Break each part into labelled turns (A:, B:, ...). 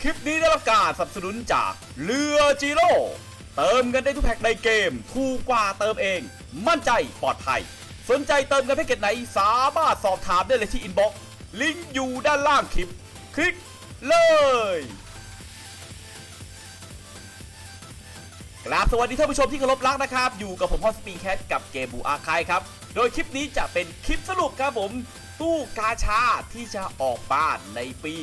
A: คลิปนี้ได้รับการสนับสนุนจากเรือจีโร่เติมเงินได้ทุกแพ็คในเกม ถูกกว่าเติมเอง มั่นใจปลอดภัย สนใจเติมเงินแพ็กเกจไหนสามารถสอบถามได้เลยที่อินบ็อกซ์ลิงก์อยู่ด้านล่างคลิป คลิกเลยกราบสวัสดีท่านผู้ชมที่เคารพรักนะครับ อยู่กับผมพอสปีแคทกับเกมบูอาคายครับ โดยคลิปนี้จะเป็นคลิปสรุปครับผม ตู้กาชาที่จะออกบ้านในปี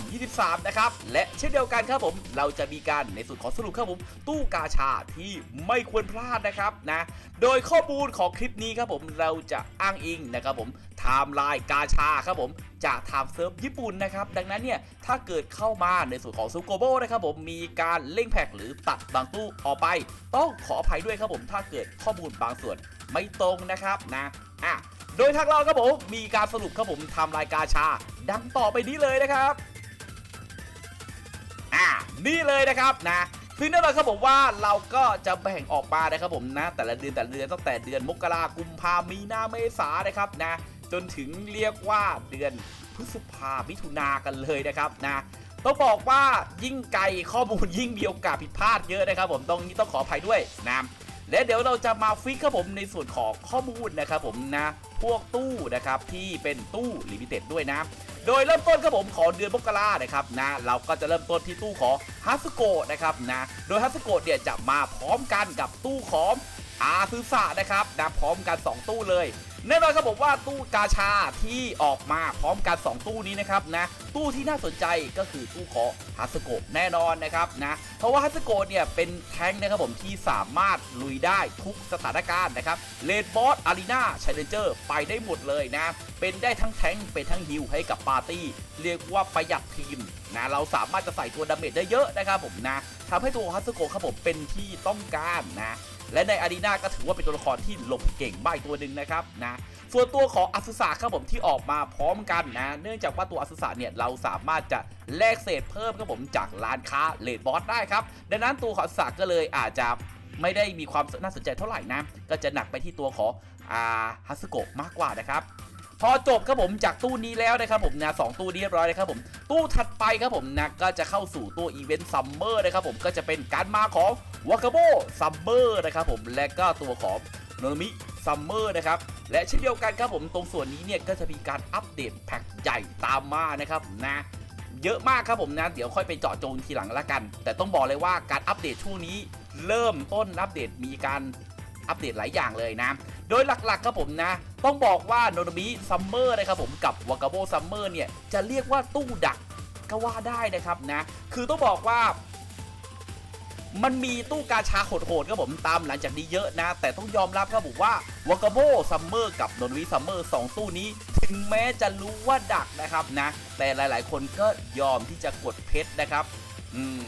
A: 2023 นะครับ และเช่นเดียวกันครับผม เราจะมีการในส่วนของสรุปครับผม ตู้กาชาที่ไม่ควรพลาดนะครับนะ โดยข้อมูลของคลิปนี้ครับผมเราจะอ้างอิงนะครับผมไทม์ไลน์กาชาครับผมจากทางเซิร์ฟญี่ปุ่นนะครับ ดังนั้นเนี่ย ถ้าเกิดเข้ามาในส่วนของซูโกโบนะครับผมมีการเล่งแพ็กหรือตัดบางตู้ออกไป ต้องขออภัยด้วยครับผมถ้าเกิดข้อมูลบางส่วนไม่ตรงนะครับนะอะโดยทางเราครับผมมีการสรุปครับผมทำรายการชา ดังต่อไปนี้เลยนะครับอ่านี่เลยนะครับนะซึ่งแน่นอนครับผมว่าเราก็จะแบ่งออกมานะครับผมนะ แต่ละเดือนแต่ละเดือนตั้งแต่เดือนมกรากุมภามีนาเมษานะครับนะ จนถึงเรียกว่าเดือนพฤษภามิถุนากันเลยนะครับนะต้องบอกว่ายิ่งไกลข้อมูลยิ่งมีโอกาสผิดพลาดเยอะนะครับ ผมต้องนี้ต้องขออภัยด้วยนะและเดี๋ยวเราจะมาฟิกครับผมในส่วนของข้อมูลนะครับผมนะพวกตู้นะครับที่เป็นตู้ลิมิเต็ดด้วยนะ โดยเริ่มต้นครับผมของเดือนมกรานะครับนะเราก็จะเริ่มต้นที่ตู้ของฮัสโกะนะครับนะโดยฮัสโกะเนี่ยจะมาพร้อมกันกับตู้ของอาซึสะนะครับนะพร้อมกัน 2 ตู้เลย แน่นอนครับผมว่าตู้กาชาที่ออกมาพร้อมกัน 2 ตู้นี้นะครับนะตู้ที่น่าสนใจก็คือตู้ของฮัสโกะแน่นอนนะครับนะเพราะว่าฮัสโกะเนี่ยเป็นแท้งนะครับผมที่สามารถลุยได้ทุกสถานการณ์นะครับเลดบอสอารีนาชเลนเจอร์ไปได้หมดเลยนะเป็นได้ทั้งแท้งเป็นทั้งฮิลให้กับปาร์ตี้ เรียกว่าประหยัดทีมนะเราสามารถจะใส่ตัวดาเมจได้เยอะนะครับผมนะทำให้ตัวฮัสโกะครับผมเป็นที่ต้องการนะ และในอารีนาก็ถือว่าเป็นตัวละครที่หลบเก่งมากอีกตัวหนึ่งนะครับนะส่วนตัวของอสุสาครับผมที่ออกมาพร้อมกันนะ เนื่องจากว่าตัวอสุสาเนี่ยเราสามารถจะแลกเศษเพิ่มครับผมจากร้านค้าเลดบอสได้ครับดังนั้นตัวของอัสุสาก็เลยอาจจะไม่ได้มีความน่าสนใจเท่าไหร่นะ ก็จะหนักไปที่ตัวของอาฮัสโกะมากกว่านะครับ พอจบครับผมจากตู้นี้แล้วนะครับผมนะสองตู้นี้เรียบร้อยเลยครับผม ตู้ถัดไปครับผมนะก็จะเข้าสู่ตัวอีเวนต์ซัมเมอร์นะครับผมก็จะเป็นการมาของ วากาโบซัมเมอร์นะครับผมและก็ตัวของโนมิซัมเมอร์นะครับและเช่นเดียวกันครับผมตรงส่วนนี้เนี่ยก็จะมีการอัปเดตแพ็คใหญ่ตามมานะครับนะเยอะมากครับผมนะเดี๋ยวค่อยไปเจาะจงทีหลังละกัน แต่ต้องบอกเลยว่าการอัปเดตช่วงนี้เริ่มต้นอัปเดตมีการอัปเดตหลายอย่างเลยนะ โดยหลักๆครับผมนะ ต้องบอกว่าโนโนมิซัมเมอร์นะครับผมกับวากาโบซัมเมอร์เนี่ยจะเรียกว่าตู้ดักก็ว่าได้นะครับนะ คือต้องบอกว่า มันมีตู้กาชาโหดๆครับผมตามหลังจากนี้เยอะนะ แต่ต้องยอมรับครับผมว่าวากาโบซัมเมอร์กับโนนมิซัมเมอร์สองตู้นี้ ถึงแม้จะรู้ว่าดักนะครับนะ แต่หลายๆ คนก็ยอมที่จะกดเพชรนะครับ อืม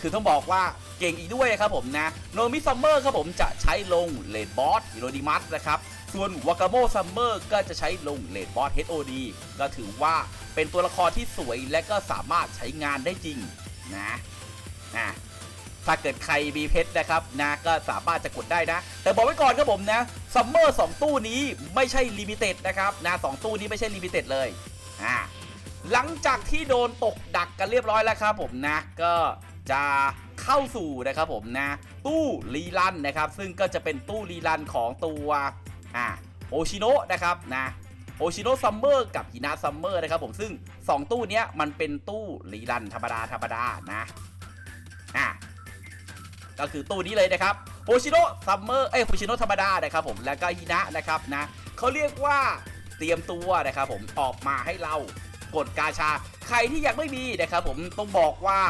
A: คือต้องบอกว่าเก่งอีกด้วยครับผมนะโนมิซัมเมอร์ครับผมจะใช้ลงเลดบอสฮิโรดิมัสนะครับส่วนวากาโมซัมเมอร์ก็จะใช้ลงเลดบอส HOD ก็ถือว่าเป็นตัวละครที่สวยและก็สามารถใช้งานได้จริงนะนะ ถ้าเกิดใครมีเพชรนะครับนะก็สามารถจะกดได้นะ แต่บอกไว้ก่อนครับผมนะซัมเมอร์สตู้นี้ไม่ใช่ลิมิเต็ดนะครับนะสองตู้นี้ไม่ใช่ลิมิเต็ดเลยอ่าหลังจากที่โดนตกดักกันเรียบร้อยแล้วครับผมนะก็จะเข้าสู่นะครับผมนะ ตู้รีลันนะครับ ซึ่งก็จะเป็นตู้รีลันของตัวอ่าโอชิโนะนะครับนะโอชิโนะซัมเมอร์กับฮินาซัมเมอร์นะครับผมซึ่ง 2 ตู้นี้มันเป็นตู้รีลันธรรมดาธรรมดานะอ่า ก็คือตู้นี้เลยนะครับโอชิโนะซัมเมอร์เอ้ยโอชิโนะธรรมดานะครับผมแล้วก็ฮินะนะครับนะเขาเรียกว่าเตรียมตัวนะครับผมออกมาให้เรากดกาชา ใครที่ยังไม่มีนะครับผมต้องบอกว่า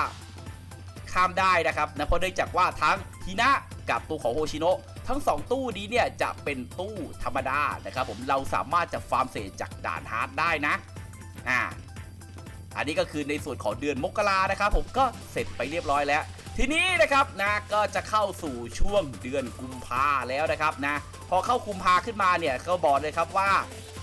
A: ข้ามได้นะครับนะเพราะเนื่องจากว่าทั้งฮินะกับตู้ของโฮชิโนะทั้ง 2 ตู้นี้เนี่ยจะเป็นตู้ธรรมดานะครับผมเราสามารถจะฟาร์มเศษจากด่านฮาร์ดได้นะอ่าอันนี้ก็คือในส่วนของเดือนมกรานะครับผมก็เสร็จไปเรียบร้อยแล้ว ทีนี้นะครับนะก็จะเข้าสู่ช่วงเดือนกุมภาแล้วนะครับนะพอเข้ากุมภาขึ้นมาเนี่ยก็บอกเลยครับว่า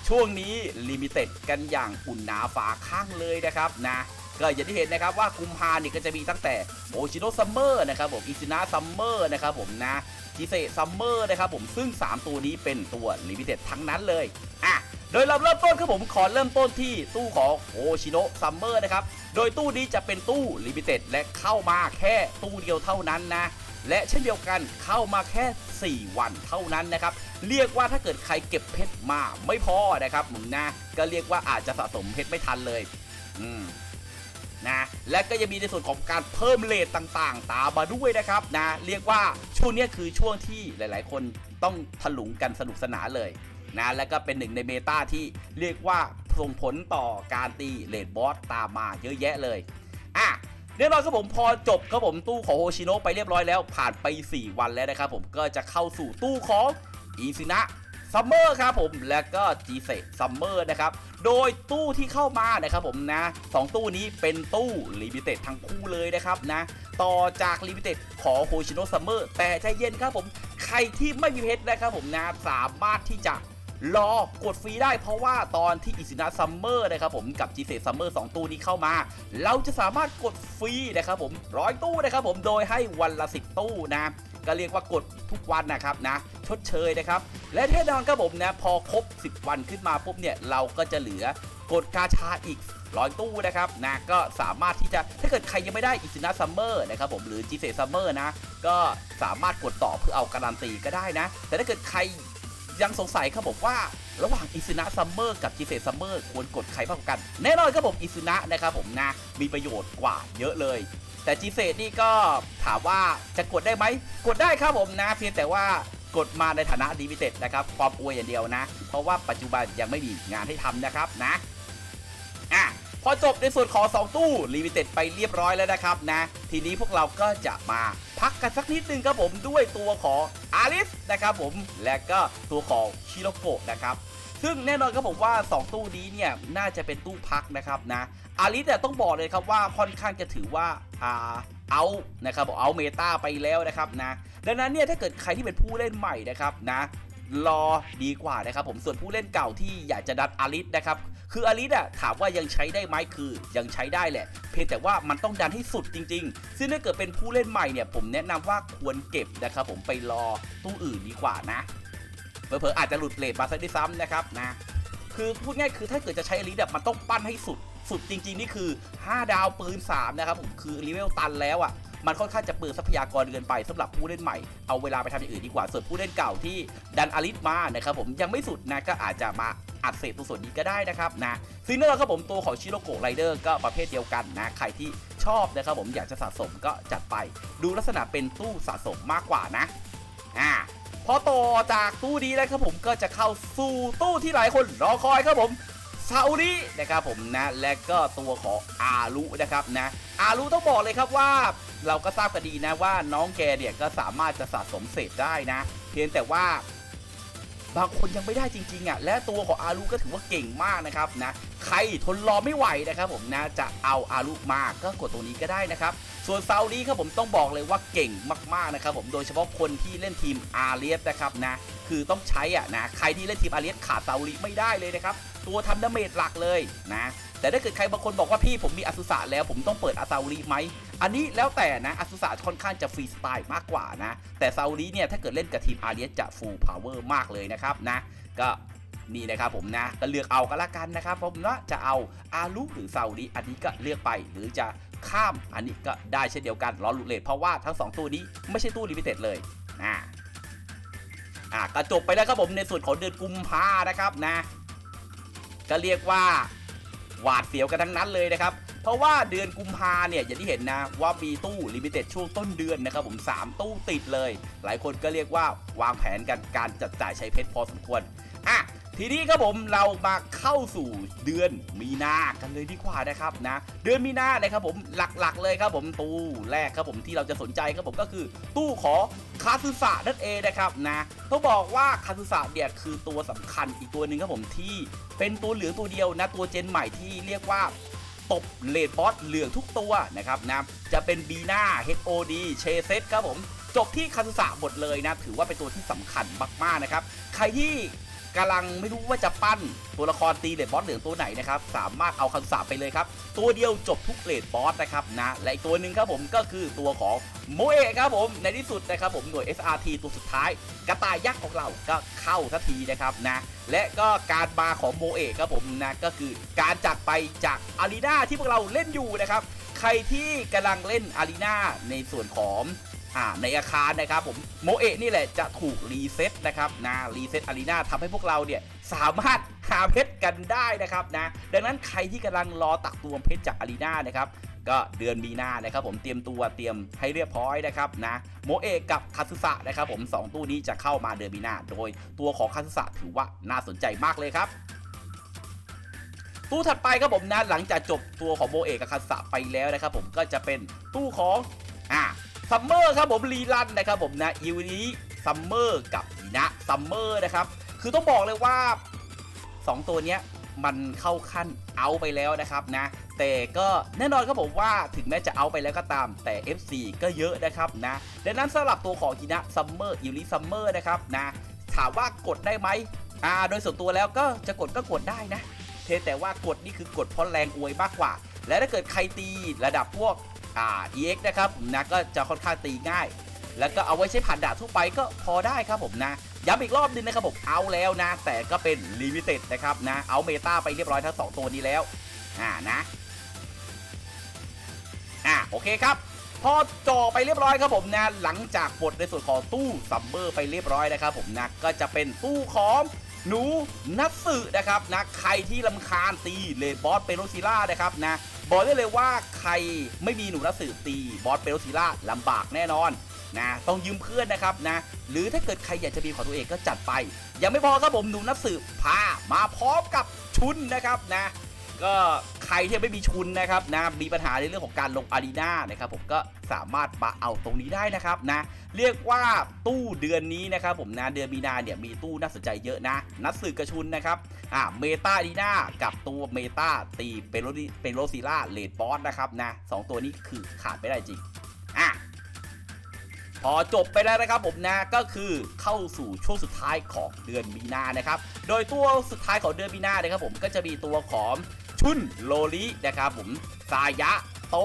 A: ช่วงนี้ลิมิเต็ดกันอย่างอุ่นหนาฝาข้างเลยนะครับนะก็อย่างที่เห็นนะครับว่ากุมภาเนี่ยก็จะมีตั้งแต่โอชิโนซัมเมอร์นะครับผมอิซินะซัมเมอร์นะครับผมนะจิเซซัมเมอร์นะครับผมซึ่ง 3 ตัวนี้เป็นตัวลิมิเต็ดทั้งนั้นเลยอะโดยเราเริ่มต้นครับผมขอเริ่มต้นที่ตู้ของโอชิโนซัมเมอร์นะครับ โดยตู้นี้จะเป็นตู้ลิมิเต็ดและเข้ามาแค่ตู้เดียวเท่านั้นนะ และเช่นเดียวกันเข้ามาแค่ 4 วันเท่านั้นนะครับ เรียกว่าถ้าเกิดใครเก็บเพชรมาไม่พอนะครับผมนะ ก็เรียกว่าอาจจะสะสมเพชรไม่ทันเลย อืมนะและก็ยังมีในส่วนของการเพิ่มเลทต่างๆ ตามมาด้วยนะครับนะเรียกว่าช่วงนี้คือช่วงที่หลาย ๆ คนต้องถลุงกันสนุกสนานเลย นะแล้วก็เป็นหนึ่งในเมตาที่เรียกว่าส่งผลต่อการตีเลดบอสตามมาเยอะแยะเลยอะเรียบร้อยครับผมพอจบครับผมตู้ของโฮชิโนะไปเรียบร้อยแล้วผ่านไป 4 วันแล้วนะครับผมก็จะเข้าสู่ตู้ของอีซินะซัมเมอร์ครับผมแล้วก็จีเซซัมเมอร์นะครับโดยตู้ที่เข้ามานะครับผมนะสองตู้นี้เป็นตู้ลิมิเต็ดทั้งคู่เลยนะครับนะต่อจากลิมิเต็ดของโฮชิโนะซัมเมอร์แต่ใจเย็นครับผมใครที่ไม่มีเพชรนะครับผมนะสามารถที่จะ รอกดฟรีได้เพราะว่าตอนที่อิซินะซัมเมอร์นะครับผมกับ g ีเซซัมเมอร์สตู้นี้เข้ามา เราจะสามารถกดฟรีนะครับผมร้อยตู้นะครับผมโดยให้วันละ 10 ตู้นะก็เรียกว่ากดทุกวันนะครับนะ ชดเชยนะครับ และแน่นอนครับผมนะพอครบ 10 วันขึ้นมาปุ๊บเนี่ยเราก็จะเหลือกดกาชาอีกร้อยตู้นะครับนะก็สามารถที่จะถ้าเกิดใครยังไม่ได้อิซินะซัมเมอร์นะครับผมหรือ g ีเซซัมเมอร์นะ ก็สามารถกดต่อเพื่อเอาการันตีก็ได้นะ แต่ถ้าเกิดใคร ยังสงสัยครับผมว่าระหว่างอิซุนะซัมเมอร์กับจิเซซัมเมอร์ควรกดใครมากกว่ากัน แน่นอนครับผมอิซุนะนะครับผมนะมีประโยชน์กว่าเยอะเลย แต่จิเซนี่ก็ถามว่าจะกดได้ไหม กดได้ครับผมนะ เพียงแต่ว่ากดมาในฐานะดีมิเต็ดนะครับความอวยอย่างเดียวนะ เพราะว่าปัจจุบันยังไม่มีงานให้ทำนะครับนะอะ พอจบในส่วนของ 2 ตู้ลิมิเต็ดไปเรียบร้อยแล้วนะครับนะ ทีนี้พวกเราก็จะมาพักกันสักนิดนึงครับผมด้วยตัวของอาริสนะครับผมและก็ตัวของชิโรโกะนะครับซึ่งแน่นอนครับผมว่า 2 ตู้นี้เนี่ยน่าจะเป็นตู้พักนะครับนะอาริสเนี่ยต้องบอกเลยครับว่าค่อนข้างจะถือว่าอ่าเอานะครับเอาเมตาไปแล้วนะครับนะดังนั้นเนี่ยถ้าเกิดใครที่เป็นผู้เล่นใหม่นะครับนะ รอดีกว่านะครับผมส่วนผู้เล่นเก่าที่อยากจะดัดอาริสนะครับคืออาริสอะถามว่ายังใช้ได้ไหมคือยังใช้ได้แหละ เพียงแต่ว่ามันต้องดันให้สุดจริง ๆ ซึ่งถ้าเกิดเป็นผู้เล่นใหม่เนี่ยผมแนะนำว่าควรเก็บนะครับผมไปรอตู้อื่นดีกว่านะเผลอๆอาจจะหลุดเลทมาซะด้วยซ้ำนะครับนะคือพูดง่ายคือถ้าเกิดจะใช้อาริสอะมันต้องปั้นให้สุดสุดจริง ๆ นี่คือ 5 ดาวปืน 3 นะครับผมคือเลเวลตันแล้วอะ มันค่อนข้างจะเปลืองทรัพยากรเกินไปสำหรับผู้เล่นใหม่เอาเวลาไปทำอย่างอื่นดีกว่าส่วนผู้เล่นเก่าที่ดันอาริสมานะครับผมยังไม่สุดนะก็อาจจะมาอัดเศษตัวส่วนนี้ก็ได้นะครับนะซึ่งแน่นอนครับผมตัวของชิโรโกะไรเดอร์ก็ประเภทเดียวกันนะใครที่ชอบนะครับผมอยากจะสะสมก็จัดไป ดูลักษณะเป็นตู้สะสมมากกว่านะอ่าพอต่อจากตู้นี้แล้วครับผมก็จะเข้าสู่ตู้ที่หลายคนรอคอยครับผมซาอุดินะครับผมนะและก็ตัวของอารุนะครับนะอารุต้องบอกเลยครับว่า เราก็ทราบกันดีนะว่าน้องแกเนี่ยก็สามารถจะสะสมเศษได้นะ เพียงแต่ว่าบางคนยังไม่ได้จริงๆอะและตัวของอารุก็ถือว่าเก่งมากนะครับนะใครทนรอไม่ไหวนะครับผมนะจะเอาอารุมาก็กดตรงนี้ก็ได้นะครับ ส่วนซาอุดีครับผมต้องบอกเลยว่าเก่งมากๆนะครับผมโดยเฉพาะคนที่เล่นทีมอาเลียสนะครับนะคือต้องใช้อะนะใครที่เล่นทีมอาเลียสขาดซาอุดีไม่ได้เลยนะครับตัวทำดาเมจหลักเลยนะแต่ถ้าเกิดใครบางคนบอกว่าพี่ผมมีอสุสะแล้วผมต้องเปิดอาซาอุริไหม อันนี้แล้วแต่นะอสุสะค่อนข้างจะฟรีสไตล์มากกว่านะ แต่ซาอุริเนี่ยถ้าเกิดเล่นกับทีมอาเลียสจะฟูลพาวเวอร์มากเลยนะครับนะ ก็นี่นะครับผมนะก็เลือกเอาก็แล้วกันนะครับผมว่าจะเอาอารุหรือซาอุริอันนี้ก็เลือกไปหรือจะข้ามอันนี้ก็ได้เช่นเดียวกันรอลุเลทเพราะว่าทั้งสองตู้นี้ไม่ใช่ตู้ลิมิเต็ดเลยนะอะก็จบไปแล้วครับผมในส่วนของเดือนกุมภานะครับนะ ก็เรียกว่าหวาดเสียวกันทั้งนั้นเลยนะครับ ราะว่าเดือนกุมภาเนี่ยอย่างที่เห็นนะว่ามีตู้ลิมิเต็ดช่วงต้นเดือนนะครับผม 3 ตู้ติดเลย หลายคนก็เรียกว่าวางแผนกันการจัดจ่ายใช้เพชรพอสมควรอะทีนี้ครับผมเรามาเข้าสู่เดือนมีนากันเลยดีกว่านะครับนะ เดือนมีนานะครับผมหลักๆ เลยครับผมตู้แรกครับผมที่เราจะสนใจครับผมก็คือ ตู้ขอคาซึสะนั่นเองนะครับนะต้องบอกว่าคาซึสะเนี่ยคือตัวสำคัญอีกตัวหนึ่งครับผมที่เป็นตัวเหลืองตัวเดียวนะตัวเจนใหม่ที่เรียกว่า ตบเลดบอสเหลืองทุกตัวนะครับนะจะเป็นบีนา HOD เชเซตครับผมจบที่คาสุสะหมดเลยนะ ถือว่าเป็นตัวที่สำคัญมากๆนะครับ ใครที่ กำลังไม่รู้ว่าจะปั้นตัวละครตีเลดบอสเหลืองตัวไหนนะครับ สามารถเอาคำสาปไปเลยครับ ตัวเดียวจบทุกเลดบอสนะครับนะและอีกตัวหนึ่งครับผมก็คือตัวของโมเอะครับผมในที่สุดนะครับผมหน่วย SRT ตัวสุดท้าย กระต่ายยักษ์ของเราก็เข้าสักทีนะครับนะและก็การมาของโมเอะครับผมนะก็คือการจากไปจากอารีนาที่พวกเราเล่นอยู่นะครับใครที่กำลังเล่นอารีนาในส่วนของ อ่าในอาคารนะครับผมโมเอะนี่แหละจะถูกรีเซ็ตนะครับนะรีเซ็ตอารีนาทำให้พวกเราเนี่ยสามารถหาเพชรกันได้นะครับนะดังนั้นใครที่กำลังรอตักตวงเพชรจากอารีนานะครับก็เดือนมีนานะครับผมเตรียมตัวเตรียมให้เรียบร้อยนะครับนะโมเอะกับคาซึสะนะครับผมสองตู้นี้จะเข้ามาเดือนมีนาโดยตัวของคาซึสะถือว่าน่าสนใจมากเลยครับตู้ถัดไปครับผมนะหลังจากจบตัวของโมเอะกับคาซึสะไปแล้วนะครับผมก็จะเป็นตู้ของอ่า ซัมเมอร์ครับผมรีลันนะครับผมนะอีวนี้ซัมเมอร์กับอีนะซัมเมอร์นะครับ คือต้องบอกเลยว่า 2 ตัวเนี้ยมันเข้าขั้นเอาไปแล้วนะครับนะ แต่ก็แน่นอนครับผมว่าถึงแม้จะเอาไปแล้วก็ตามแต่ FC ก็เยอะนะครับนะดังนั้นสำหรับตัวของฮินะซัมเมอร์อิลิซัมเมอร์นะครับนะถามว่ากดได้ไหมอ่าโดยส่วนตัวแล้วก็จะกดก็กดได้นะเทแต่ว่ากดนี่คือกดเพราะแรงอวยมากกว่า และถ้าเกิดใครตีระดับพวก อ่า EX นะครับนะก็จะค่อนข้างตีง่าย แล้วก็เอาไว้ใช้ผ่านด่านทั่วไปก็พอได้ครับผมนะย้ำอีกรอบนึงนะครับผมเอาแล้วนะ แต่ก็เป็นลิมิเต็ดนะครับนะเอาเมตาไปเรียบร้อยทั้ง 2 ตัวนี้แล้วอ่านะอ่าโอเคครับพอจอไปเรียบร้อยครับผมนะหลังจากปลดในส่วนของตู้ซัมเมอร์ไปเรียบร้อยนะครับผมนะก็จะเป็นตู้ของหนูนัตสึนะครับนะใครที่ลำคาญตีเลบอสเปโรซิล่านะครับนะ บอกได้เลยว่าใครไม่มีหนูนัตสึตีบอสเปโลซิล่าลำบากแน่นอนนะต้องยืมเพื่อนนะครับนะหรือถ้าเกิดใครอยากจะมีของตัวเองก็จัดไป ยังไม่พอครับผมหนูนักสืบพามาพร้อมกับชุนนะครับนะ ก็ใครที่ไม่มีชุนนะครับนะมีปัญหาในเรื่องของการลงอารีนานะครับผมก็สามารถมาเอาตรงนี้ได้นะครับนะเรียกว่าตู้เดือนนี้นะครับผมนะเดือนมีนาเนี่ยมีตู้น่าสนใจเยอะนะ นัดสื่อกระชุนนะครับอ่าเมตาอารีนากับตัวเมตาตีเป็นโรดเป็นโรซิล่าเลดบอสนะครับนะสองตัวนี้คือขาดไม่ได้จริงอะพอจบไปแล้วนะครับผมนะก็คือเข้าสู่ช่วงสุดท้ายของเดือนมีนานะครับ โดยตัวสุดท้ายของเดือนมีนานะครับผมก็จะมีตัวของ ชุนโลลินะครับผมสายะโต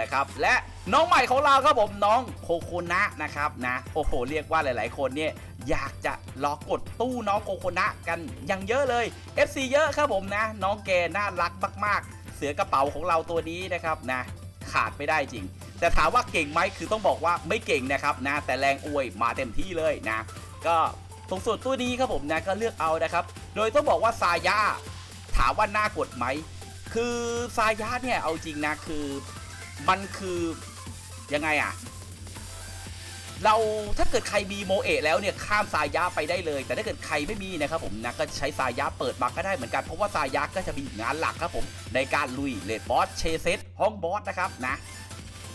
A: นะครับและน้องใหม่ของเราครับผมน้องโคโคนะนะครับนะโอ้โหเรียกว่าหลาย ๆ คนเนี่ยอยากจะรอกดตู้น้องโคโคนะกันอย่างเยอะเลย FC เยอะครับผมนะ น้องแกน่ารักมาก ๆ เสือกระเป๋าของเราตัวนี้นะครับนะขาดไม่ได้จริง แต่ถามว่าเก่งไหมคือต้องบอกว่าไม่เก่งนะครับนะแต่แรงอวยมาเต็มที่เลยนะ ก็ตรงส่วนตัวนี้ครับผมนะก็เลือกเอานะครับ โดยต้องบอกว่าซายาถามว่าน่ากดไหม คือซายาเนี่ยเอาจริงนะคือมันคือยังไงอะเราถ้าเกิดใครมีโมเอะแล้วเนี่ยข้ามซายะไปได้เลย แต่ถ้าเกิดใครไม่มีนะครับผมนะก็ใช้ซายะเปิดบักก็ได้เหมือนกันเพราะว่าซายะก็จะมีงานหลักครับผมในการลุยเลดบอสเชเซตห้องบอสนะครับนะ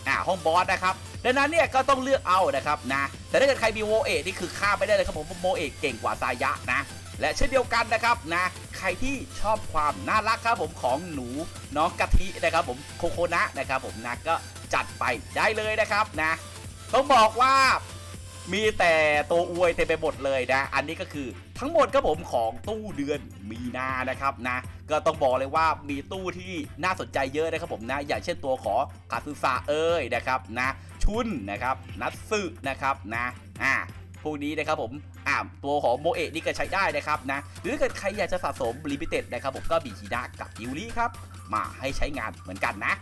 A: อ่าห้องบอสนะครับดังนั้นเนี่ยก็ต้องเลือกเอานะครับนะแต่ถ้าเกิดใครมีโมเอะนี่คือข้ามไปได้เลยครับผมเพราะโมเอะเก่งกว่าซายะนะ และเช่นเดียวกันนะครับนะใครที่ชอบความน่ารักครับผมของหนูน้องกะทินะครับผมโคโคนะนะครับผมนะก็จัดไปได้เลยนะครับนะต้องบอกว่ามีแต่ตัวอวยเต็มไปหมดเลยนะ อันนี้ก็คือทั้งหมดครับผมของตู้เดือนมีนานะครับนะ ก็ต้องบอกเลยว่ามีตู้ที่น่าสนใจเยอะนะครับผมนะ อย่างเช่นตัวของคาซึซาเอ้ยนะครับนะ ชุนนะครับ นัตสึนะครับนะ อ่าพวกนี้นะครับผม อ่าตัวของโมเอะนี่ก็ใช้ได้นะครับนะหรือเกิดใครอยากจะสะสมลิมิเต็ดนะครับผมก็มีฮีนากับยูริครับ มาให้ใช้งานเหมือนกันนะ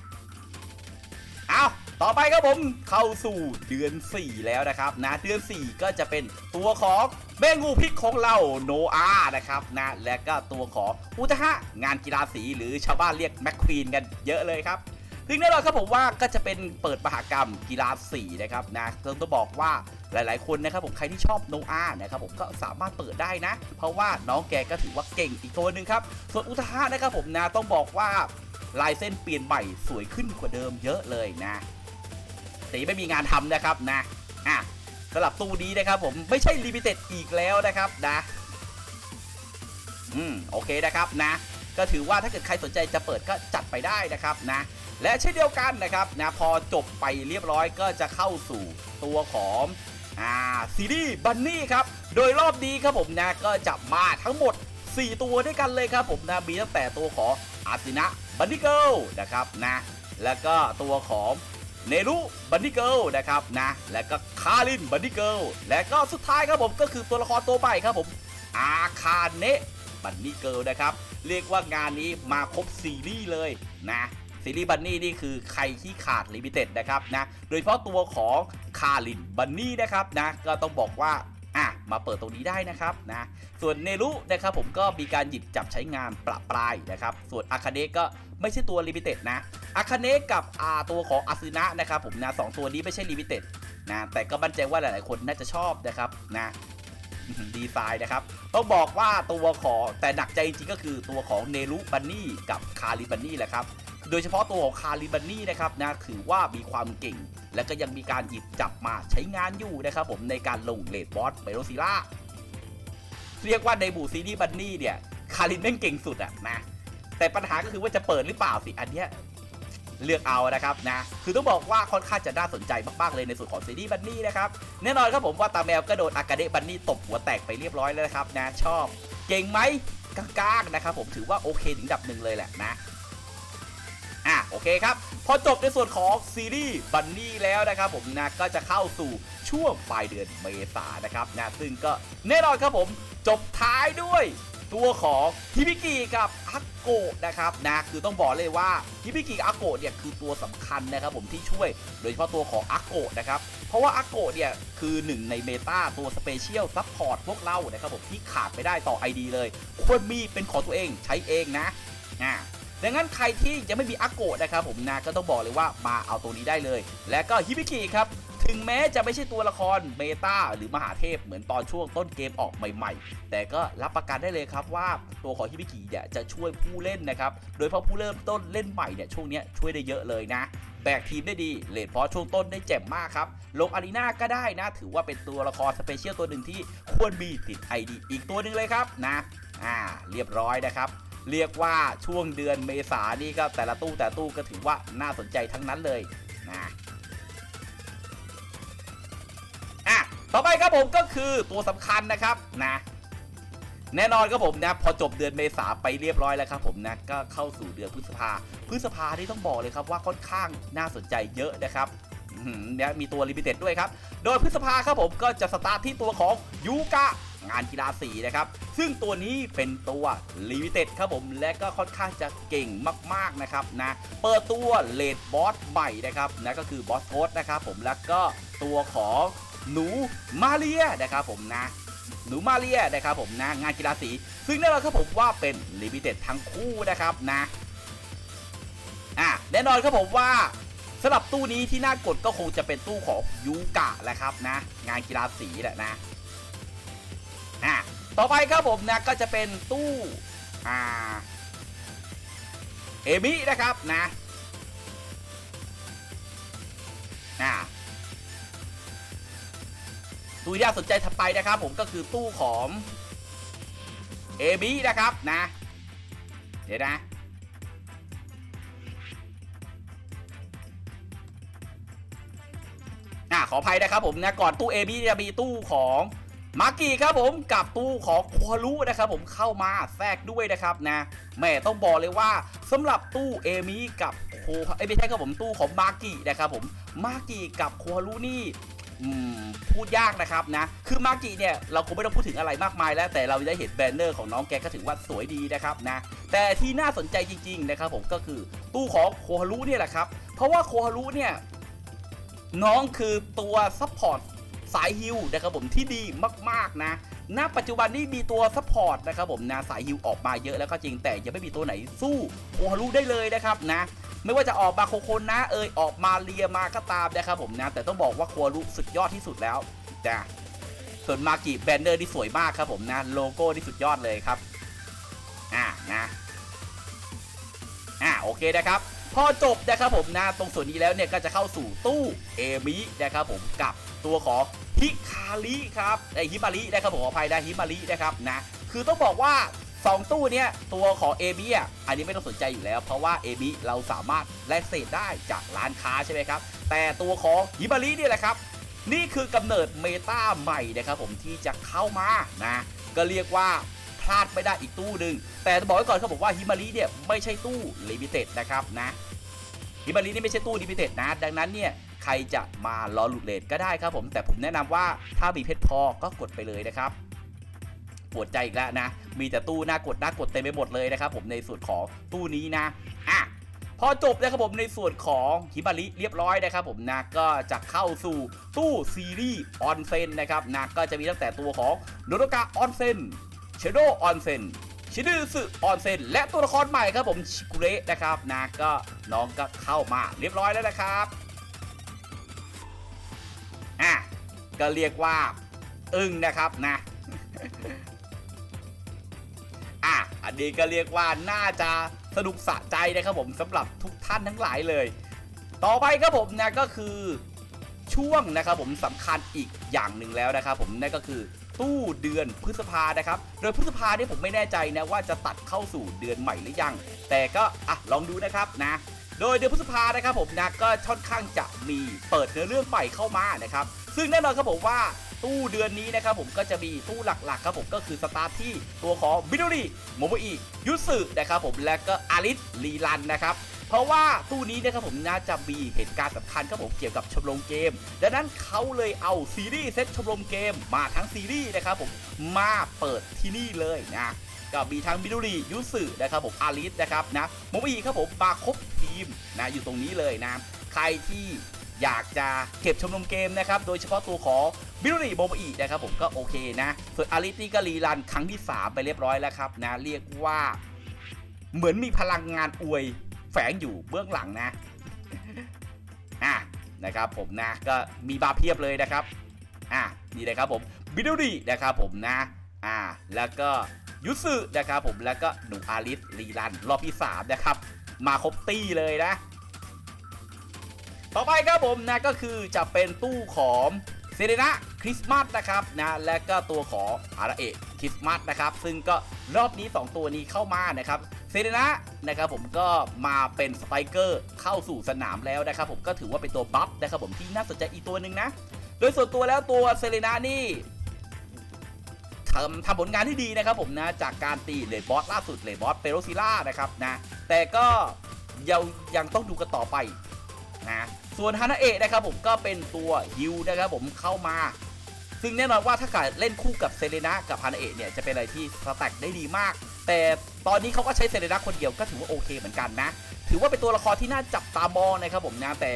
A: เอาต่อไปครับผมเข้าสู่เดือน 4 แล้วนะครับนะเดือน 4 ก็จะเป็นตัวของแม่งูพิษของเราโนอานะครับนะและก็ตัวของอุตหะงานกีฬาสีหรือชาวบ้านเรียกแมคควีนกันเยอะเลยครับ ซึ่งแน่นอนครับผมว่าก็จะเป็นเปิดมหากรรมกีฬาสีนะครับนะต้องบอกว่าหลาย ๆ คนนะครับผมใครที่ชอบโนอานะครับผมก็สามารถเปิดได้นะ เพราะว่าน้องแกก็ถือว่าเก่งอีกตัวหนึ่งครับ ส่วนอุตหะนะครับผมนะต้องบอกว่าลายเส้นเปลี่ยนใหม่สวยขึ้นกว่าเดิมเยอะเลยนะตีไม่มีงานทำนะครับนะอะสำหรับตู้นี้นะครับผมไม่ใช่ลิมิเต็ดอีกแล้วนะครับนะอืมโอเคนะครับนะ ก็ถือว่าถ้าเกิดใครสนใจจะเปิดก็จัดไปได้นะครับนะ และเช่นเดียวกันนะครับนะพอจบไปเรียบร้อยก็จะเข้าสู่ตัวของอ่าซีรีส์บันนี่ครับ โดยรอบนี้ครับผมนะก็จะมาทั้งหมด 4 ตัวด้วยกันเลยครับผมนะมีตั้งแต่ตัวของอาซินะบันนี่เกิลนะครับนะแล้วก็ตัวของเนรุบันนี่เกิลนะครับนะแล้วก็คารินบันนี่เกิลและก็สุดท้ายครับผมก็คือตัวละครตัวใหม่ครับผมอาคาเนะบันนี่เกิลนะครับเรียกว่างานนี้มาครบซีรีส์เลยนะ ซีรีส์บันนี่นี่คือใครที่ขาดลิมิเต็ดนะครับนะโดยเฉพาะตัวของคารินบันนี่นะครับนะก็ต้องบอกว่าอะมาเปิดตรงนี้ได้นะครับนะส่วนเนรุนะครับผมก็มีการหยิบจับใช้งานประปรายนะครับส่วนอาคาเนะก็ไม่ใช่ตัวลิมิเต็ดนะอาคาเนะกับอาตัวของอาซึนะนะครับผมนะสองตัวนี้ไม่ใช่ลิมิเต็ดนะแต่ก็มั่นใจว่าหลายๆคนน่าจะชอบนะครับนะดีไซน์นะครับ ต้องบอกว่าตัวของแต่หนักใจจริงก็คือตัวของเนรุบันนี่กับคาริบันนี่แหละครับ โดยเฉพาะตัวของคาริบันนี่นะครับนะถือว่ามีความเก่ง และก็ยังมีการหยิบจับมาใช้งานอยู่นะครับผมในการลงเลดบอสเบโรซิล่าเรียกว่าในบูซีรีส์บันนี่เนี่ยคารินแม่งเก่งสุดอะนะแต่ปัญหาก็คือว่าจะเปิดหรือเปล่าสิอันเนี้ยเลือกเอานะครับนะคือต้องบอกว่าค่อนข้างจะน่าสนใจมากๆเลยในส่วนของซีรีส์บันนี่นะครับแน่นอนครับผมว่าตาแมวก็โดนอากาเดบันนี่ตบหัวแตกไปเรียบร้อยแล้วนะครับนะชอบ เก่งไหมกลางๆนะครับผมถือว่าโอเคถึงดับหนึ่งเลยแหละนะ อะโอเคครับ พอจบในส่วนของซีรีส์บันนี่แล้วนะครับผมนะก็จะเข้าสู่ช่วงปลายเดือนเมษานะครับนะซึ่งก็แน่นอนครับผมจบท้ายด้วยตัวของฮิบิกิกับอาโกะนะครับนะคือต้องบอกเลยว่าฮิบิกิกับอาโกะเนี่ยคือตัวสำคัญนะครับผมที่ช่วยโดยเฉพาะตัวของอาโกะนะครับเพราะว่าอาโกะเนี่ยคือหนึ่งในเมตาตัวสเปเชียลซัพพอร์ตพวกเรานะครับผมที่ขาดไม่ได้ต่อ ID เลย ควรมีเป็นของตัวเองใช้เองนะอ่า ดังนั้นใครที่ยังไม่มีอาโกะนะครับผมนะก็ต้องบอกเลยว่ามาเอาตัวนี้ได้เลย และก็ฮิบิกิครับถึงแม้จะไม่ใช่ตัวละครเมตาหรือมหาเทพเหมือนตอนช่วงต้นเกมออกใหม่ ๆ แต่ก็รับประกันได้เลยครับว่าตัวของฮิบิกิเนี่ยจะช่วยผู้เล่นนะครับ โดยเฉพาะผู้เริ่มต้นเล่นใหม่เนี่ยช่วงนี้ช่วยได้เยอะเลยนะ แบกทีมได้ดีเลดพอช่วงต้นได้เจ็บมากครับ ลงอารีนาก็ได้นะ ถือว่าเป็นตัวละครสเปเชียลตัวหนึ่งที่ควรมีติด ID อีกตัวหนึ่งเลยครับนะ อ่า เรียบร้อยนะครับ เรียกว่าช่วงเดือนเมษานี่ก็แต่ละตู้แต่ละตู้ก็ถือว่าน่าสนใจทั้งนั้นเลยนะอะต่อไปครับผมก็คือตัวสำคัญนะครับนะแน่นอนครับผมนะพอจบเดือนเมษาไปเรียบร้อยแล้วครับผมนะก็เข้าสู่เดือนพฤษภาพฤษภาที่ต้องบอกเลยครับว่าค่อนข้างน่าสนใจเยอะนะครับเนี่ยมีตัวลิมิเต็ดด้วยครับ โดยพฤษภาครับผมก็จะสตาร์ทที่ตัวของยูกะ งานกีฬาสีนะครับ ซึ่งตัวนี้เป็นตัวลิมิเต็ดครับผมและก็ค่อนข้างจะเก่งมากๆนะครับนะเปิดตัวเลดบอสใหม่นะครับนะก็คือบอสโค้ดนะครับผมแล้วก็ตัวของหนูมาเรียนะครับผมนะหนูมาเรียนะครับผมนะงานกีฬาสี ซึ่งแน่นอนครับผมว่าเป็นลิมิเต็ดทั้งคู่นะครับนะอะแน่นอนครับผมว่าสำหรับตู้นี้ที่น่ากดก็คงจะเป็นตู้ของยูกะแหละครับนะ งานกีฬาสีแหละนะ อะต่อไปครับผมนะก็จะเป็นตู้อ่าเอมินะครับนะอ่าตู้ที่น่าสนใจถัดไปนะครับผมก็คือตู้ของเอบีนะครับนะเดี๋ยวนะอะขออภัยนะครับผมนะก่อนตู้ AB จะมีตู้ของ มาร์กี้ครับผมกับตู้ของควารุนะครับผมเข้ามาแทรกด้วยนะครับนะแม่ต้องบอกเลยว่าสำหรับตู้เอมิกับโคเอ้ไม่ใช่ครับผมตู้ของมาร์กี้นะครับผมมาร์กี้กับควารุนี่พูดยากนะครับนะ คือมากิเนี่ยเราคงไม่ต้องพูดถึงอะไรมากมายแล้วแต่เราได้เห็นแบนเนอร์ของน้องแกก็ถือว่าสวยดีนะครับนะ แต่ที่น่าสนใจจริงๆนะครับผมก็คือตู้ของโคฮารุเนี่ยแหละครับ เพราะว่าโคฮารุเนี่ยน้องคือตัวซัพพอร์ต สายฮิลนะครับผมที่ดีมากๆนะณปัจจุบันนี้มีตัวซัพพอร์ตนะครับผมนะสายฮิลออกมาเยอะแล้วก็จริงแต่ยังไม่มีตัวไหนสู้โคฮารุได้เลยนะครับนะไม่ว่าจะออกมาโคโคนนะเอยออกมาเลียมาก็ตามนะครับผมนะแต่ต้องบอกว่าโคฮารุสุดยอดที่สุดแล้วจ้ะส่วนมากิแบนเนอร์ที่สวยมากครับผมนะโลโก้ที่สุดยอดเลยครับอ่านะอ่าโอเคนะครับพอจบนะครับผมนะตรงส่วนนี้แล้วเนี่ยก็จะเข้าสู่ตู้เอมินะครับผมกับตัวของ ฮิคาริครับไอฮิมารินะครับผมขออภัยนะฮิมารินะครับนะคือต้องบอกว่า 2 ตู้เนี้ยตัวของเอมิอะอันนี้ไม่ต้องสนใจอยู่แล้ว เพราะว่าเอมิเราสามารถแลกเศษได้จากร้านค้าใช่ไหมครับ แต่ตัวของฮิมารินี่แหละครับ นี่คือกำเนิดเมตาใหม่นะครับผมที่จะเข้ามานะก็เรียกว่าพลาดไม่ได้อีกตู้หนึ่งแต่บอกไว้ก่อนครับผมว่าฮิมารีเนี่ยไม่ใช่ตู้ลิมิเต็ดนะครับนะฮิมารีนี่ไม่ใช่ตู้ลิมิเต็ดนะ ดังนั้นเนี่ย ใครจะมารอหลุดเลทก็ได้ครับผมแต่ผมแนะนำว่าถ้ามีเพชรพอก็กดไปเลยนะครับปวดใจอีกแล้วนะ มีแต่ตู้น่ากดน่ากดเต็มไปหมดเลยนะครับผมในส่วนของตู้นี้นะอะพอจบนะครับผมในส่วนของฮิมาริเรียบร้อยนะครับผมนะก็จะเข้าสู่ตู้ซีรีส์ออนเซนนะครับนะก็จะมีตั้งแต่ตัวของโนโรกะออนเซนเชโดออนเซนชิดือสึออนเซนและตัวละครใหม่ครับผมชิกุเระนะครับนะก็น้องก็เข้ามาเรียบร้อยแล้วนะครับ อะก็เรียกว่าอึ้งนะครับนะอะอันนี้ก็เรียกว่าน่าจะสนุกสะใจนะครับผมสำหรับทุกท่านทั้งหลายเลย ต่อไปครับผมนะก็คือช่วงนะครับผมสำคัญอีกอย่างหนึ่งแล้วนะครับผมนั่นก็คือตู้เดือนพฤษภานะครับ โดยพฤษภาเนี่ยผมไม่แน่ใจนะว่าจะตัดเข้าสู่เดือนใหม่หรือยัง แต่ก็อะลองดูนะครับนะ โดยเดือนพฤษภานะครับผมนะก็ค่อนข้างจะมีเปิดเนื้อเรื่องใหม่เข้ามานะครับซึ่งแน่นอนครับผมว่าตู้เดือนนี้นะครับผมก็จะมีตู้หลักๆครับผมก็คือสตาร์ทที่ตัวของบิโนริโมโมอิยุสึนะครับผมและก็อาริสลีรันนะครับเพราะว่าตู้นี้นะครับผมน่าจะมีเหตุการณ์สำคัญครับผมเกี่ยวกับชมรมเกม ดังนั้นเขาเลยเอาซีรีส์เซตชมรมเกมมาทั้งซีรีส์นะครับผมมาเปิดที่นี่เลยนะ ก็มีทั้งมิดูรียุสึนะครับผมอาริสนะครับนะโมบีครับผมมาครบทีมนะอยู่ตรงนี้เลยนะใครที่อยากจะเก็บชมรมเกมนะครับ โดยเฉพาะตัวของมิดูรีโมบีนะครับผมก็โอเคนะ ส่วนอาริสนี่ก็รีรันครั้งที่ 3 ไปเรียบร้อยแล้วครับนะ เรียกว่าเหมือนมีพลังงานอวยแฝงอยู่เบื้องหลังนะอะนะครับผมนะก็มีบาร์เพียบเลยนะครับอะนี่เลยครับผมบิดูรีนะครับผมนะอ่าแล้วก็ ยุสึนะครับผมแล้วก็หนูอาริสรีรันรอบที่ 3 นะครับ มาครบตี้เลยนะ ต่อไปครับผมนะก็คือจะเป็นตู้ของเซเรนาคริสต์มาสนะครับนะและก็ตัวของอาราเอะคริสต์มาสนะครับซึ่งก็รอบนี้ 2 ตัวนี้เข้ามานะครับเซเรนานะครับผมก็มาเป็นสไตรเกอร์เข้าสู่สนามแล้วนะครับผมก็ถือว่าเป็นตัวบัฟนะครับผมที่น่าสนใจอีกตัวหนึ่งนะ โดยส่วนตัวแล้วตัวเซเรนานี่ ทำทำผลงานที่ดีนะครับผมนะจากการตีเลดบอสล่าสุดเลดบอสเปโรซิล่านะครับนะแต่ก็ยังยังต้องดูกันต่อไปนะส่วนฮานาเอะนะครับผมก็เป็นตัวฮิวนะครับผมเข้ามา ซึ่งแน่นอนว่าถ้าเกิดเล่นคู่กับเซเลนากับฮานาเอะเนี่ยจะเป็นอะไรที่สแต็กได้ดีมาก แต่ตอนนี้เขาก็ใช้เซเลนาคนเดียวก็ถือว่าโอเคเหมือนกันนะ ถือว่าเป็นตัวละครที่น่าจับตามองนะครับผมนะแต่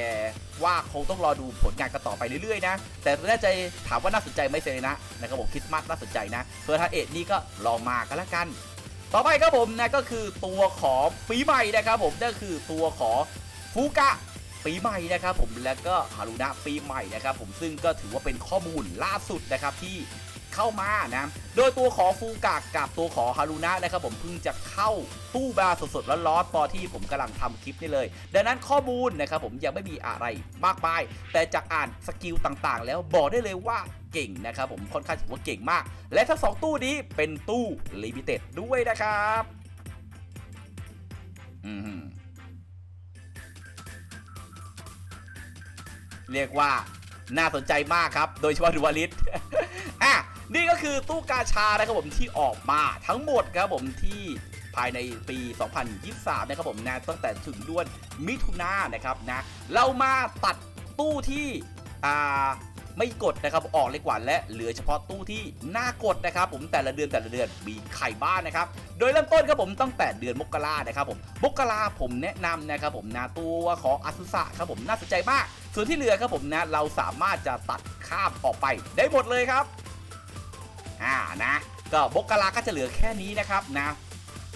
A: ว่าคงต้องรอดูผลงานกันต่อไปเรื่อยๆนะ แต่น่าจะถามว่าน่าสนใจไหมเซเลนะนะครับผมคริสต์มาสน่าสนใจนะส่วนฮาเอะนี่ก็ลองมากันละกัน ต่อไปครับผมนะก็คือตัวของปีใหม่นะครับผมนั่นคือตัวของฟูกะปีใหม่นะครับผมแล้วก็ฮารุนะปีใหม่นะครับผมซึ่งก็ถือว่าเป็นข้อมูลล่าสุดนะครับที่ เข้ามานะโดยตัวของฟูกะกับตัวของฮารุนะนะครับผมเพิ่งจะเข้าตู้บาร์สดๆร้อนๆตอนที่ผมกำลังทำคลิปนี่เลย ดังนั้นข้อมูลนะครับผมยังไม่มีอะไรมากมาย แต่จากอ่านสกิลต่างๆ แล้วบอกได้เลยว่าเก่งนะครับผมค่อนข้างถือว่าเก่งมาก และทั้งสองตู้นี้เป็นตู้ลิมิเต็ดด้วยนะครับอืมเรียกว่าน่าสนใจมากครับ โดยเฉพาะดูวาลิส นี่ก็คือตู้กาชานะครับผมที่ออกมาทั้งหมดครับผมที่ภายในปี 2023 นะครับผมนะตั้งแต่ถึงดือนมิถุนายนนะครับนะเรามาตัดตู้ที่อ่าไม่กดนะครับออกเลยกว่าและเหลือเฉพาะตู้ที่น่ากดนะครับ ผมแต่ละเดือนแต่ละเดือนมีไข่บ้านนะครับ โดยเริ่มต้นครับผมตั้งแต่เดือนมกรานะครับผมมกราผมแนะนำนะครับผมนะตัวของอาซุสะครับผมน่าสนใจมาก ส่วนที่เหลือครับผมนะเราสามารถจะตัดข้ามออกไปได้หมดเลยครับ อ่านะ ก็มกราก็จะเหลือแค่นี้นะครับนะ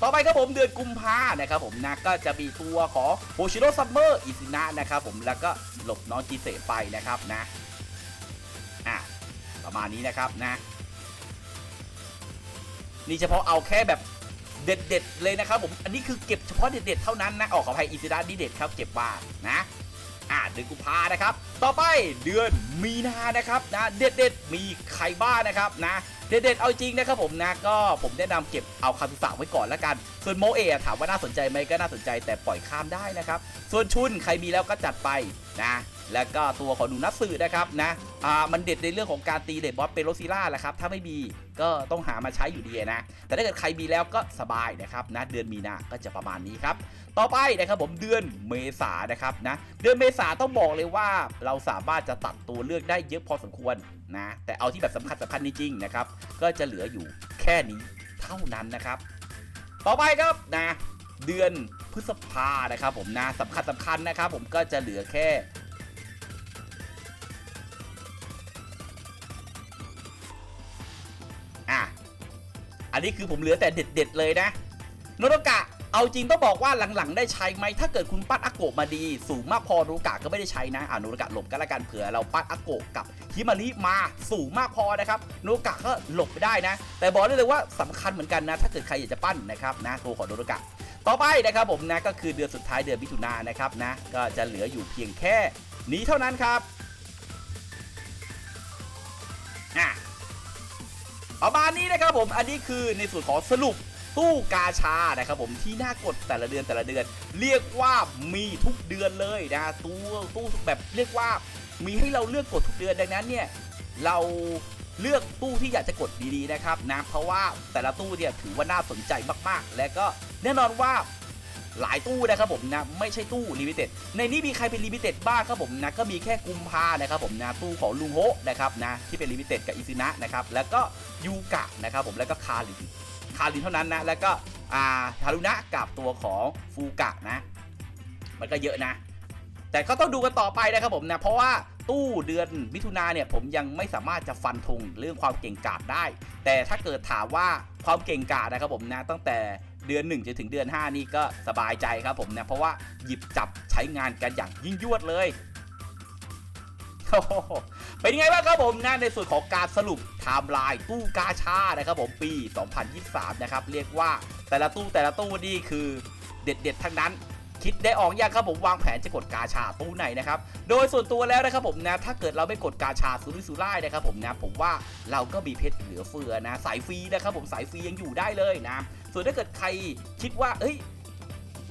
A: ต่อไปครับผมเดือนกุมภานะครับผมนะก็จะมีตัวของโฮชิโร่ซัมเมอร์อิซินะนะครับผมแล้วก็หลบน้องจีเซไปนะครับนะอะประมาณนี้นะครับนะนี่เฉพาะเอาแค่แบบเด็ดๆเลยนะครับผม อันนี้คือเก็บเฉพาะเด็ดๆเท่านั้นนะออกขออภัยอิซินะนี่เด็ดครับเก็บบ้านนะ อ่าเดือนกุมภานะครับ ต่อไปเดือนมีนานะครับนะ เด็ดเด็ดๆมีใครบ้างนะครับนะ เด็ดเด็ดๆเอาจริงนะครับผมนะก็ผมแนะนำเก็บเอาคาสุสะไว้ก่อนละกัน ส่วนโมเอะถามว่าน่าสนใจไหมก็น่าสนใจแต่ปล่อยข้ามได้นะครับ ส่วนชุนใครมีแล้วก็จัดไปนะแล้วก็ตัวของดูนัตสึนะครับนะอ่ามันเด็ดในเรื่องของการตีเดดบอสเป็นโรซิล่าแหละครับถ้าไม่มีก็ต้องหามาใช้อยู่ดีนะ แต่ถ้าเกิดใครมีแล้วก็สบายนะครับนะเดือนมีนาก็จะประมาณนี้ครับต่อไปนะครับผมเดือนเมษานะครับนะเดือนเมษาต้องบอกเลยว่าเราสามารถจะตัดตัวเลือกได้เยอะพอสมควร นะแต่เอาที่แบบสำคัญสำคัญจริงๆนะครับ ก็จะเหลืออยู่แค่นี้เท่านั้นนะครับ ต่อไปครับนะเดือนพฤษภานะครับผมนะสำคัญสำคัญนะครับ ผมก็จะเหลือแค่อันนี้คือผมเหลือแต่เด็ด ๆ เลยนะ โนโรกะ เอาจริงต้องบอกว่าหลังๆ ได้ใช้ไหมถ้าเกิดคุณปั้นอาโกะมาดี สูงมากพอโนโรกะก็ไม่ได้ใช้นะอ่านโรกะหลบก็แล้วกันเผื่อเราปั้นอาโกะกับฮิมาริมาสูงมากพอนะครับโนโรกะก็หลบไปได้นะ แต่บอกได้เลยว่าสำคัญเหมือนกันนะ ถ้าเกิดใครอยากจะปั้นนะครับนะตัวของโนโรกะต่อไปนะครับผมนะก็คือเดือนสุดท้ายเดือนมิถุนายนนะครับนะก็จะเหลืออยู่เพียงแค่นี้เท่านั้นครับอะประมาณนี้นะครับผมอันนี้คือในส่วนของสรุป ตู้กาชานะครับผมที่น่ากดแต่ละเดือนแต่ละเดือน เรียกว่ามีทุกเดือนเลยนะตู้ตู้แบบเรียกว่ามีให้เราเลือกกดทุกเดือนดังนั้นเนี่ยเราเลือกตู้ที่อยากจะกดดีๆนะครับนะเพราะว่าแต่ละตู้เนี่ยถือว่าน่าสนใจมากๆ และก็แน่นอนว่าหลายตู้นะครับผมนะไม่ใช่ตู้ลิมิเต็ดในนี้มีใครเป็นลิมิเต็ดบ้างครับผมนะก็มีแค่กุมภานะครับผมนะตู้ของลุงโฮนะครับนะที่เป็นลิมิเต็ดกับอิซินะนะครับแล้วก็ยูกะนะครับผมแล้วก็คาริ คารินเท่านั้นนะ แล้วก็อาฮารุนะกับตัวของฟูกะนะ มันก็เยอะนะ แต่ก็ต้องดูกันต่อไปนะครับผมนะ เพราะว่าตู้เดือนมิถุนาเนี่ยผมยังไม่สามารถจะฟันธงเรื่องความเก่งกาจได้ แต่ถ้าเกิดถามว่าความเก่งกาจนะครับผมนะตั้งแต่เดือน1จนถึงเดือน 5 นี่ก็สบายใจครับผมนะเพราะว่าหยิบจับใช้งานกันอย่างยิ่งยวดเลย เป็นยังไงบ้างครับผมนะในส่วนของการสรุปไทม์ไลน์ตู้กาชานะครับผมปี 2023 นะครับ เรียกว่าแต่ละตู้แต่ละตู้นี่คือเด็ดๆ ทั้งนั้นคิดได้ออกยังครับผมวางแผนจะกดกาชาตู้ไหนนะครับ โดยส่วนตัวแล้วนะครับผมนะถ้าเกิดเราไม่กดกาชาซูริซูไล่นะครับผมนะผมว่าเราก็มีเพชรเหลือเฟือนะ สายฟรีนะครับผมสายฟรียังอยู่ได้เลยนะ ส่วนถ้าเกิดใครคิดว่าเอ้ย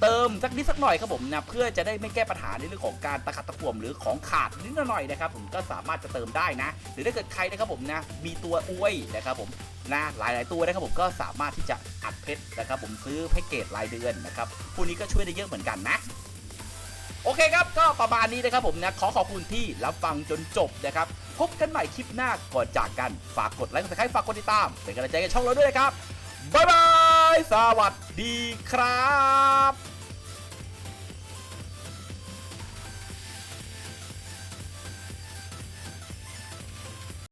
A: เติมสักนิดสักหน่อยครับผมนะเพื่อจะได้ไม่แก้ปัญหาในเรื่องของการตะขัดตะขวมหรือของขาดนิดหน่อยนะครับผมก็สามารถจะเติมได้นะ หรือถ้าเกิดใครนะครับผมนะมีตัวอวยนะครับผมนะหลาย ๆ ตัวนะครับผมก็สามารถที่จะอัดเพชรนะครับผมซื้อแพ็กเกจรายเดือนนะครับพวกนี้ก็ช่วยได้เยอะเหมือนกันนะโอเคครับ ก็ประมาณนี้นะครับผมนะ ขอขอบคุณที่รับฟังจนจบนะครับ พบกันใหม่คลิปหน้าก่อนจากกัน ฝากกดไลค์กดซับสไครต์ฝากกดติดตาม เป็นกำลังใจกับช่องเราด้วยนะครับ บ๊ายบาย สวัสดีครับ